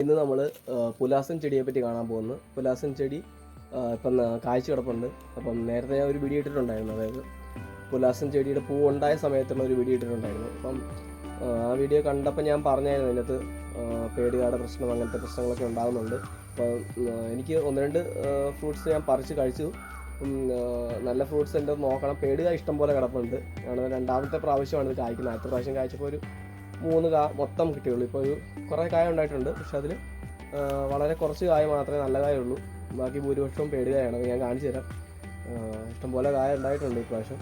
ഇന്ന് നമ്മൾ പുലാസൻ ചെടിയെ പറ്റി കാണാൻ പോകുന്നു. പുലാസൻ ചെടി ഇപ്പം കാഴ്ച കിടപ്പുണ്ട്. അപ്പം നേരത്തെ ഞാൻ ഒരു വീഡിയോ ഇട്ടിട്ടുണ്ടായിരുന്നു. അതായത് പുലാസൻ ചെടിയുടെ പൂ ഉണ്ടായ സമയത്തുള്ള ഒരു വീഡിയോ ഇട്ടിട്ടുണ്ടായിരുന്നു. അപ്പം ആ, വീഡിയോ കണ്ടപ്പോൾ ഞാൻ പറഞ്ഞായിരുന്നു അതിനകത്ത് പേടികാട പ്രശ്നം അങ്ങനത്തെ പ്രശ്നങ്ങളൊക്കെ ഉണ്ടാകുന്നുണ്ട് അപ്പം എനിക്ക് ഒന്ന് രണ്ട് ഫ്രൂട്ട്സ് ഞാൻ പറിച്ച് കഴിച്ചു. നല്ല ഫ്രൂട്ട്സ് എന്റെ നോക്കണം. പേടുക ഇഷ്ടം പോലെ കിടപ്പുണ്ട്. ഞാൻ രണ്ടാമത്തെ പ്രാവശ്യമാണ് ഇത് കായ്ക്കുന്നത്. ആദ്യത്തെ പ്രാവശ്യം കായ്ച്ചപ്പോൾ ഒരു മൂന്ന് കാ മൊത്തം കിട്ടിയുള്ളൂ. ഇപ്പോൾ ഒരു കുറേ കായ ഉണ്ടായിട്ടുണ്ട്. പക്ഷെ അതിൽ വളരെ കുറച്ച് കായ മാത്രമേ നല്ല കായുള്ളൂ. ബാക്കി ഭൂരിപക്ഷവും പേടുകയാണ് ഞാൻ കാണിച്ചു തരാം. ഇഷ്ടംപോലെ കായ ഉണ്ടായിട്ടുണ്ട് ഇപ്രാവശ്യം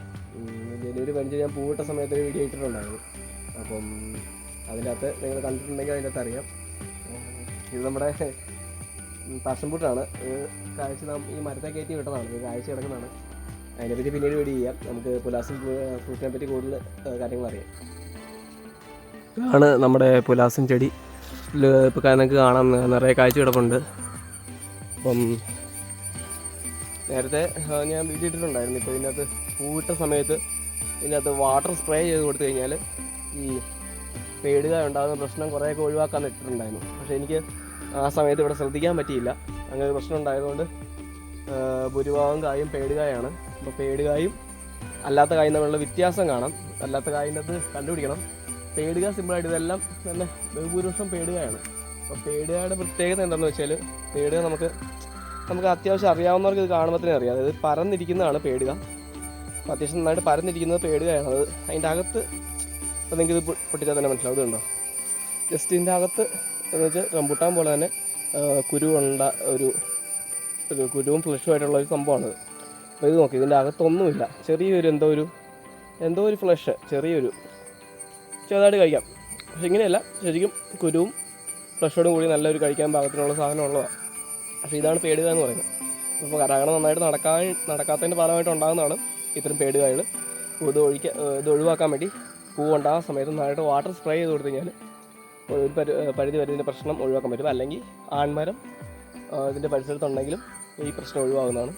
ജനുവരി പഞ്ച് ഞാൻ പൂവിട്ട സമയത്ത് ഒരു വീഡിയോ ഇട്ടിട്ടുണ്ടായിരുന്നു. അപ്പം അതിന്റെ അകത്ത് നിങ്ങൾ കണ്ടിട്ടുണ്ടെങ്കിൽ അതിന്റെ അകത്ത് അറിയാം. ഇത് നമ്മുടെ പാഷൻ ഫ്രൂട്ടാണ് ഇത് കാഴ്ച നാം ഈ മരത്തെ കയറ്റി വിട്ടതാണ്. ഇത് കാഴ്ച കിടക്കുന്നതാണ്. അതിനെപ്പറ്റി പിന്നീട് വീഡിയോ ചെയ്യാം. നമുക്ക് പുലാസിൽ ഫ്രൂട്ടിനെ പറ്റി കൂടുതൽ കാര്യങ്ങൾ അറിയാം. ആണ് നമ്മുടെ പുലാസൻ ചെടി. ഇപ്പോൾ നിങ്ങൾക്ക് കാണാം നിറയെ കാഴ്ച കിടപ്പുണ്ട് അപ്പം നേരത്തെ ഞാൻ വീഡിയോ ഇപ്പോൾ ഇതിനകത്ത് പൂവിട്ട സമയത്ത് ഇതിനകത്ത് വാട്ടർ സ്പ്രേ ചെയ്ത് കൊടുത്തു കഴിഞ്ഞാൽ ഈ പേടുക ഉണ്ടാകുന്ന പ്രശ്നം കുറേയൊക്കെ ഒഴിവാക്കാൻ ഇട്ടിട്ടുണ്ടായിരുന്നു. പക്ഷേ എനിക്ക് ആ സമയത്ത് ഇവിടെ ശ്രദ്ധിക്കാൻ പറ്റിയില്ല. അങ്ങനെ പ്രശ്നം ഉണ്ടായതുകൊണ്ട് ഭൂരിഭാഗം കായും പേടുകായാണ്. അപ്പോൾ പേടുകായും അല്ലാത്ത കായും തമ്മിലുള്ള വ്യത്യാസം കാണാം. അല്ലാത്ത കായിനകത്ത് കണ്ടുപിടിക്കണം. പേടുക സിമ്പിളായിട്ട് ഇതെല്ലാം നല്ല ബഹുഭൂരിപക്ഷം പേടുകയാണ്. അപ്പോൾ പേടുകയുടെ പ്രത്യേകത എന്താണെന്ന് വെച്ചാൽ പേടുക നമുക്ക് നമുക്ക് അത്യാവശ്യം അറിയാവുന്നവർക്ക് ഇത് കാണുമ്പോൾ തന്നെ അറിയാം. അതായത് പരന്നിരിക്കുന്നതാണ് പേടുക. അപ്പോൾ അത്യാവശ്യം നന്നായിട്ട് പരന്നിരിക്കുന്നത് പേടുകയാണ്. അത് അതിന്റെ അകത്ത് അപ്പോൾ ഇത് പൊട്ടിച്ചാൽ തന്നെ മനസ്സിലാവും. ഇതുണ്ടോ ജസ്റ്റ് ഇതിന്റെ അകത്ത് എന്ന് വെച്ചാൽ റംബുട്ടാൻ പോലെ തന്നെ കുരുവുണ്ട ഒരു ഒരു കുരുവും ഫ്ലഷുമായിട്ടുള്ള ഒരു സംഭവമാണിത്. അപ്പോൾ ഇത് നോക്കി ഇതിന്റെ അകത്തൊന്നുമില്ല. ചെറിയൊരു എന്തോ ഒരു എന്തോ ഒരു ഫ്ലഷ് ചെറിയൊരു ചെറുതായിട്ട് കഴിക്കാം. പക്ഷെ ഇങ്ങനെയല്ല. ശരിക്കും കുരുവും ഫ്ലഷോടും കൂടി നല്ലൊരു കഴിക്കാൻ പാകത്തിനുള്ള സാധനം ഉള്ളതാണ് പക്ഷേ ഇതാണ് പേടുക എന്ന് പറയുന്നത്. അപ്പോൾ കരാകണം നന്നായിട്ട് നടക്കാൻ നടക്കാത്തതിന്റെ ഫലമായിട്ട് ഉണ്ടാകുന്നതാണ് ഇത്തരം പേടുകായകൾ ഇത് ഒഴിക്കാൻ ഇത് ഒഴിവാക്കാൻ വേണ്ടി പൂ ഉണ്ടാകുന്ന സമയത്ത് നന്നായിട്ട് വാട്ടർ സ്പ്രേ ചെയ്ത് കൊടുത്തു കഴിഞ്ഞാൽ ഒരു പരി പരിധി വരെ ഇതിന്റെ പ്രശ്നം ഒഴിവാക്കാൻ പറ്റും. അല്ലെങ്കിൽ ആൺമരം ഇതിന്റെ പരിസരത്തുണ്ടെങ്കിലും ഈ പ്രശ്നം ഒഴിവാകുന്നതാണ്.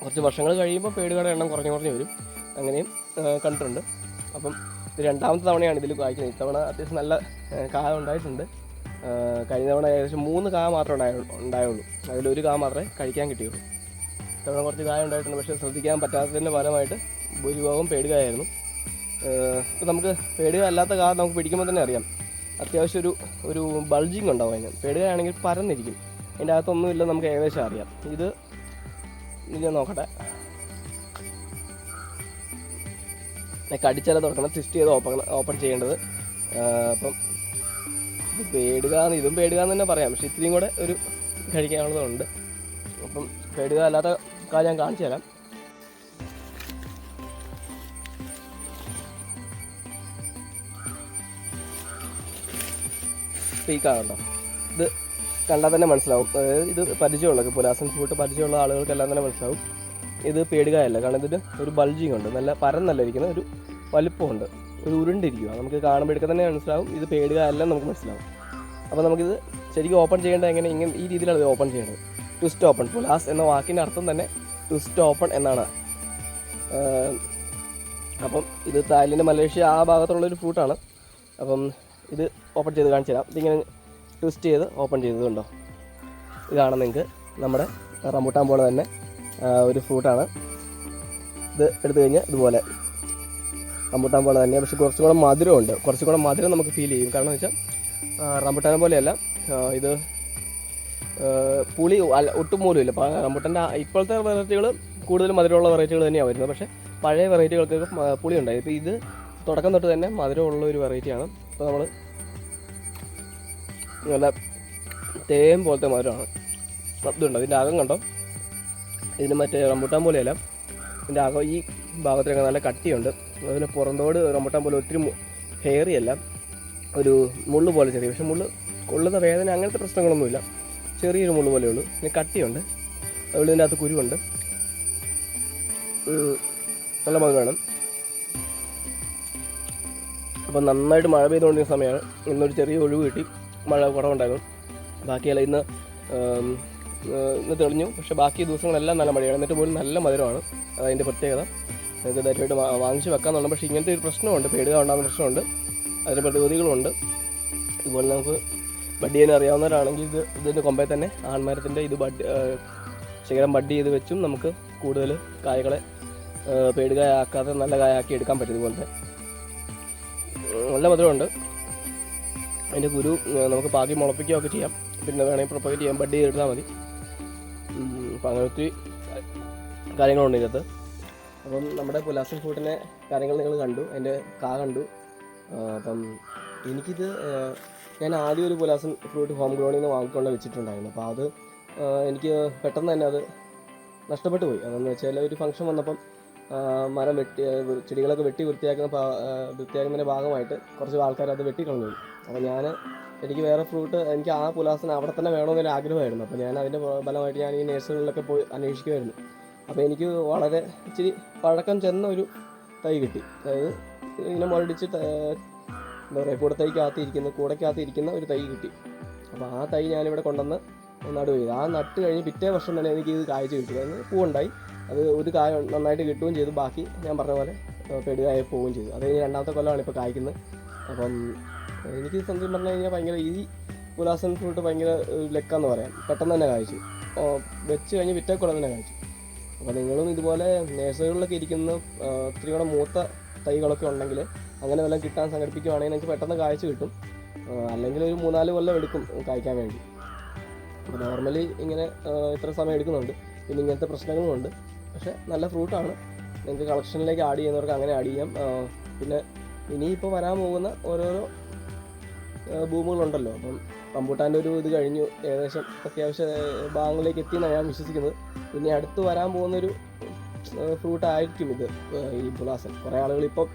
കുറച്ച് വർഷങ്ങൾ കഴിയുമ്പോൾ പേടുകളുടെ എണ്ണം കുറഞ്ഞു കുറഞ്ഞു വരും. അങ്ങനെയും കണ്ടിട്ടുണ്ട്. അപ്പം ഇത് രണ്ടാമത്തെ തവണയാണ് ഇതിൽ കായ്ക്കുന്നത് ഇത്തവണ അത്യാവശ്യം നല്ല കായ ഉണ്ടായിട്ടുണ്ട്. കഴിഞ്ഞ തവണ ഏകദേശം മൂന്ന് കായ മാത്രമേ ഉണ്ടായുള്ളൂ ഉണ്ടായുള്ളൂ. അതിലൊരു കായ മാത്രമേ കഴിക്കാൻ കിട്ടിയുള്ളൂ. ഇത്തവണ കുറച്ച് കായ ഉണ്ടായിട്ടുണ്ട് പക്ഷേ ശ്രദ്ധിക്കാൻ പറ്റാത്തതിന്റെ ഫലമായിട്ട് ഭൂരിഭാഗം പേടുകയായിരുന്നു. ഇപ്പോൾ നമുക്ക് പേടുക അല്ലാത്ത കാ നമുക്ക് പിടിക്കുമ്പോൾ തന്നെ അറിയാം. അത്യാവശ്യം ഒരു ഒരു ബൾജിങ് ഉണ്ടാവും അതിന്. പേടുകയാണെങ്കിൽ പരന്നിരിക്കും. അതിന്റെ അകത്തൊന്നുമില്ല നമുക്ക് ഏകദേശം അറിയാം. ഇത് ഞാൻ നോക്കട്ടെ. കടിച്ചാൽ തുറക്കണം ട്വിസ്റ്റ് ചെയ്ത് ഓപ്പൺ ഓപ്പൺ ചെയ്യേണ്ടത്. അപ്പം ഇത് പേടുക ഇതും പേടുക എന്ന് തന്നെ പറയാം. പക്ഷേ ഇത്തിരിയും കൂടെ ഒരു കഴിക്കാനുള്ളതുണ്ട്. അപ്പം പേടുക അല്ലാത്ത കാര്യം ഞാൻ കാണിച്ചു തരാം. സ്പീക്കാറുണ്ടോ ഇത് കണ്ടാൽ തന്നെ മനസ്സിലാവും. അതായത് ഇത് പരിചയമുള്ള പുലാസൻ ഫുഡ് പരിചയമുള്ള ആളുകൾക്കെല്ലാം തന്നെ മനസ്സിലാവും. ഇത് പേടുകയല്ല. കാരണം ഇതിന് ഒരു ബൾജിങ് ഉണ്ട്. നല്ല പരന്നല്ല ഇരിക്കുന്ന ഒരു വലിപ്പമുണ്ട്. ഒരു ഉരുണ്ടിരിക്കുക നമുക്ക് കാണുമ്പോഴേക്ക് തന്നെ മനസ്സിലാവും. ഇത് പേടുകായല്ല നമുക്ക് മനസ്സിലാവും. അപ്പോൾ നമുക്കിത് ശരിക്കും ഓപ്പൺ ചെയ്യേണ്ടത് എങ്ങനെ? ഇങ്ങനെ ഈ രീതിയിലാണ് ഇത് ഓപ്പൺ ചെയ്യേണ്ടത്. ട്വിസ്റ്റ് ഓപ്പൺ പുലാസ് എന്ന വാക്കിന്റെ അർത്ഥം തന്നെ ട്വിസ്റ്റ് ഓപ്പൺ എന്നാണ്. അപ്പം ഇത് തായ്ലൻഡ് മലേഷ്യ ആ ഭാഗത്തുള്ള ഒരു ഫ്രൂട്ടാണ് അപ്പം ഇത് ഓപ്പൺ ചെയ്ത് കാണിച്ചു തരാം. ഇതിങ്ങനെ ട്വിസ്റ്റ് ചെയ്ത് ഓപ്പൺ ചെയ്തതുണ്ടോ? ഇതാണ് നിങ്ങൾക്ക്. നമ്മുടെ റംബൂട്ടാൻ പോലെ തന്നെ. ഒരു ഫ്രൂട്ടാണ്. ഇത് എടുത്തു കഴിഞ്ഞാൽ ഇതുപോലെ. റംബുട്ടാൻ പോലെ തന്നെ. പക്ഷെ കുറച്ചും കൂടെ മധുരമുണ്ട്. കുറച്ചും കൂടെ മധുരം നമുക്ക് ഫീൽ ചെയ്യും. കാരണം എന്ന് വെച്ചാൽ റംബുട്ടാനെ പോലെയല്ല. ഇത് പുളി ഒട്ടും പോലും ഇല്ല റംബുട്ടന്റെ ഇപ്പോഴത്തെ വെറൈറ്റികൾ കൂടുതൽ മധുരമുള്ള വെറൈറ്റികൾ തന്നെയാണ് വരുന്നത്. പക്ഷേ പഴയ വെറൈറ്റികൾക്കൊക്കെ പുളി ഉണ്ടായി. ഇപ്പോൾ ഇത് തുടക്കം തൊട്ട് തന്നെ മധുരമുള്ള ഒരു വെറൈറ്റിയാണ് ഇപ്പോൾ നമ്മൾ നല്ല തേൻ പോലത്തെ മധുരമാണ്. ഇതുണ്ട്. അതിന്റെ അകം കണ്ടോ? ഇതിന് മറ്റേ റംബുട്ടാൻ പോലെയല്ല. ഇതിന്റെ അകം ഈ ഭാഗത്തിലൊക്കെ നല്ല കട്ടിയുണ്ട്. അതുപോലെ പുറന്തോട് റംബുട്ടാൻ പോലെ ഒത്തിരി ഹെയറി അല്ല. ഒരു മുള്ളു പോലെ ചെറിയ പക്ഷെ മുള്ളു കൊള്ളുന്ന വേദന അങ്ങനത്തെ പ്രശ്നങ്ങളൊന്നുമില്ല. ചെറിയൊരു മുള്ളു പോലെ ഉള്ളൂ. പിന്നെ കട്ടിയുണ്ട്. അതുകൊണ്ട് ഇതിന്റെ അകത്ത് കുരുവുണ്ട്. നല്ല വേണം അപ്പോൾ നന്നായിട്ട് മഴ പെയ്തുകൊണ്ടിരുന്ന സമയമാണ്. ഇന്നൊരു ചെറിയ ഒഴിവ് കിട്ടി. മഴ കുറവുണ്ടായിരുന്നു. ബാക്കിയല്ല ഇന്ന് ഇന്ന് തെളിഞ്ഞു. പക്ഷെ ബാക്കി ദിവസങ്ങളെല്ലാം നല്ല മഴയാണ്. എന്നിട്ട് പോലും നല്ല മധുരമാണ്. അതിന്റെ പ്രത്യേകത. നിങ്ങൾക്ക് ധൈര്യമായിട്ട് വാങ്ങിച്ച് വെക്കാന്നുണ്ട് പക്ഷേ ഇങ്ങനത്തെ ഒരു പ്രശ്നമുണ്ട്. പേടുക ഉണ്ടാകുന്ന പ്രശ്നമുണ്ട്. അതിന് പ്രതിവിധികളുണ്ട്. ഇതുപോലെ നമുക്ക് ബഡ് ചെയ്യാൻ അറിയാവുന്നവരാണെങ്കിൽ ഇത് ഇതിന്റെ കൊമ്പേ തന്നെ ആൺമരത്തിന്റെ ഇത് ബഡ് ശേഖരം ബഡ് ചെയ്ത് വെച്ചും നമുക്ക് കൂടുതൽ കായകളെ പേടുകായാക്കാതെ നല്ല കായാക്കി എടുക്കാൻ പറ്റും ഇതുപോലത്തെ. നല്ല മധുരമുണ്ട്. അതിന്റെ ഗുരു നമുക്ക് പാകി മുളപ്പിക്കുകയൊക്കെ ചെയ്യാം. പിന്നെ വേണമെങ്കിൽ പ്രൊപ്പഗേറ്റ് ചെയ്യാം. ബഡ് ചെയ്തെടുത്താൽ മതി. അപ്പം അങ്ങനെ ഒത്തിരി കാര്യങ്ങളുണ്ട് ഇതിനകത്ത്. അപ്പം നമ്മുടെ പുലാസൻ ഫുഡിനെ കാര്യങ്ങൾ നിങ്ങൾ കണ്ടു അതിന്റെ കാ കണ്ടു. അപ്പം എനിക്കിത് ഞാൻ ആദ്യം ഒരു പുലാസൻ ഫ്രൂട്ട് ഹോം ഗ്രൗണ്ടിൽ നിന്ന് വാങ്ങിക്കൊണ്ട് വെച്ചിട്ടുണ്ടായിരുന്നു. അപ്പോൾ അത് എനിക്ക് പെട്ടെന്ന് തന്നെ അത് നഷ്ടപ്പെട്ടു പോയി. അതെന്ന് വെച്ചാൽ ഒരു ഫംഗ്ഷൻ വന്നപ്പം മരം വെട്ടി ചെടികളൊക്കെ വെട്ടി വൃത്തിയാക്കുന്ന വൃത്തിയാക്കുന്നതിന്റെ ഭാഗമായിട്ട് കുറച്ച് ആൾക്കാർ അത് വെട്ടിക്കളഞ്ഞു. കളഞ്ഞു അപ്പോൾ ഞാൻ എനിക്ക് വേറെ ഫ്രൂട്ട് എനിക്ക് ആ പുലാസിന് അവിടെ തന്നെ വേണമെന്നൊരു ആഗ്രഹമായിരുന്നു. അപ്പോൾ ഞാൻ അതിന്റെ ഫലമായിട്ട് ഞാൻ ഈ നഴ്സറികളിലൊക്കെ പോയി അന്വേഷിക്കുമായിരുന്നു അപ്പോൾ എനിക്ക് വളരെ ഇച്ചിരി പഴക്കം ചെന്ന ഒരു തൈ കിട്ടി. അതായത് ഇങ്ങനെ മുരടിച്ച് എന്താ പറയുക കൂടത്തൈക്കകത്ത് ഇരിക്കുന്ന കൂടക്കകത്ത് ഒരു തൈ കിട്ടി. അപ്പോൾ ആ തൈ ഞാനിവിടെ കൊണ്ടുവന്ന് നടുവ് ചെയ്തു. ആ നട്ട് കഴിഞ്ഞ് പിറ്റേ വർഷം തന്നെ എനിക്ക് ഇത് കായ്ച്ച് കിട്ടി. അതായത് പൂവുണ്ടായി. അത് ഒരു കായ നന്നായിട്ട് കിട്ടുകയും ചെയ്തു. ബാക്കി ഞാൻ പറഞ്ഞ പോലെ പെടുകയായി പെടുകായ പോവുകയും ചെയ്തു. അത് കഴിഞ്ഞ് രണ്ടാമത്തെ കൊല്ലമാണ് ഇപ്പോൾ കായ്ക്കുന്നത്. അപ്പം എനിക്ക് സത്യം പറഞ്ഞു കഴിഞ്ഞാൽ ഭയങ്കര ഈ പുലാസൻ ഫ്രൂട്ട് ഭയങ്കര ലക്കാന്ന് പറയാം. പെട്ടെന്ന് തന്നെ കാഴ്ചു വെച്ച് കഴിഞ്ഞ് പിറ്റേ കൊല്ലം തന്നെ കാഴ്ചു അപ്പോൾ നിങ്ങളും ഇതുപോലെ നേഴ്സറികളിലൊക്കെ ഇരിക്കുന്ന ഒത്തിരി കൂടെ മൂത്ത തൈകളൊക്കെ ഉണ്ടെങ്കിൽ അങ്ങനെ വല്ലതും കിട്ടാൻ സംഘടിപ്പിക്കുവാണെങ്കിൽ നിങ്ങൾക്ക് പെട്ടെന്ന് കാഴ്ച കിട്ടും. അല്ലെങ്കിൽ ഒരു മൂന്നാൽ കൊല്ലം എടുക്കും കായ്ക്കാൻ വേണ്ടി. അപ്പോൾ നോർമലി ഇങ്ങനെ ഇത്ര സമയം എടുക്കുന്നുണ്ട്. പിന്നെ ഇങ്ങനത്തെ പ്രശ്നങ്ങളുമുണ്ട് പക്ഷേ നല്ല ഫ്രൂട്ടാണ് നിങ്ങൾക്ക് കളക്ഷനിലേക്ക് ആഡ് ചെയ്യുന്നവർക്ക് അങ്ങനെ ആഡ് ചെയ്യാം. പിന്നെ ഇനിയിപ്പോൾ വരാൻ പോകുന്ന ഓരോരോ ഭൂമികളുണ്ടല്ലോ. അപ്പം റംബൂട്ടാന്റെ ഒരു ഇത് കഴിഞ്ഞു. ഏകദേശം അത്യാവശ്യ ഭാഗങ്ങളിലേക്ക് എത്തി എന്നാണ് ഞാൻ വിശ്വസിക്കുന്നത്. ഇനി അടുത്ത് വരാൻ പോകുന്നൊരു ഫ്രൂട്ട് ആയിരിക്കും ഇത് ഈ പുലാസൻ കുറേ ആളുകൾ ഇപ്പം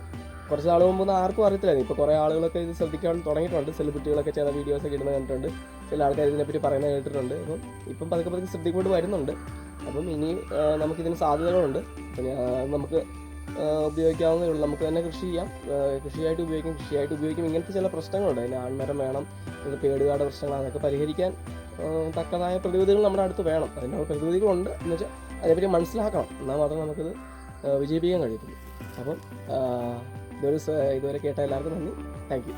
കുറച്ച് നാൾ മുമ്പ് ആർക്കും അറിയത്തില്ലായിരുന്നു. ഇപ്പോൾ കുറേ ആളുകളൊക്കെ ഇത് ശ്രദ്ധിക്കാൻ തുടങ്ങിയിട്ടുണ്ട്. സെലിബ്രിറ്റികളൊക്കെ ചില വീഡിയോസൊക്കെ ഇടുന്നത് കണ്ടിട്ടുണ്ട്. ചില ആൾക്കാർ ഇതിനെപ്പറ്റി പറയുന്നത് കേട്ടിട്ടുണ്ട്. അപ്പം ഇപ്പം പതുക്കെ പതുക്കെ ശ്രദ്ധിക്കൊണ്ട് വരുന്നുണ്ട്. അപ്പം ഇനി നമുക്കിതിന് സാധ്യതകളുണ്ട്. നമുക്ക് ആ, ഉപയോഗിക്കാവുന്നതേ ഉള്ളൂ. നമുക്ക് തന്നെ കൃഷി ചെയ്യാം. കൃഷിയായിട്ട് ഉപയോഗിക്കും കൃഷിയായിട്ട് ഉപയോഗിക്കും. ഇങ്ങനത്തെ ചില പ്രശ്നങ്ങളുണ്ട്. അതിന് ആൺമരം വേണം ഇത് പേടുകാട് പ്രശ്നങ്ങൾ അതൊക്കെ പരിഹരിക്കാൻ തക്കതായ പ്രതിവിധികൾ നമ്മുടെ അടുത്ത് വേണം. അതിനുള്ള പ്രതിവിധികളുണ്ട് എന്ന് വെച്ചാൽ അതേപറ്റി മനസ്സിലാക്കണം. എന്നാൽ മാത്രമേ നമുക്കിത് വിജയിപ്പിക്കാൻ കഴിയത്തുള്ളൂ. അപ്പം ഇതൊരു ഇതുവരെ കേട്ട എല്ലാവർക്കും നന്ദി. Thank you.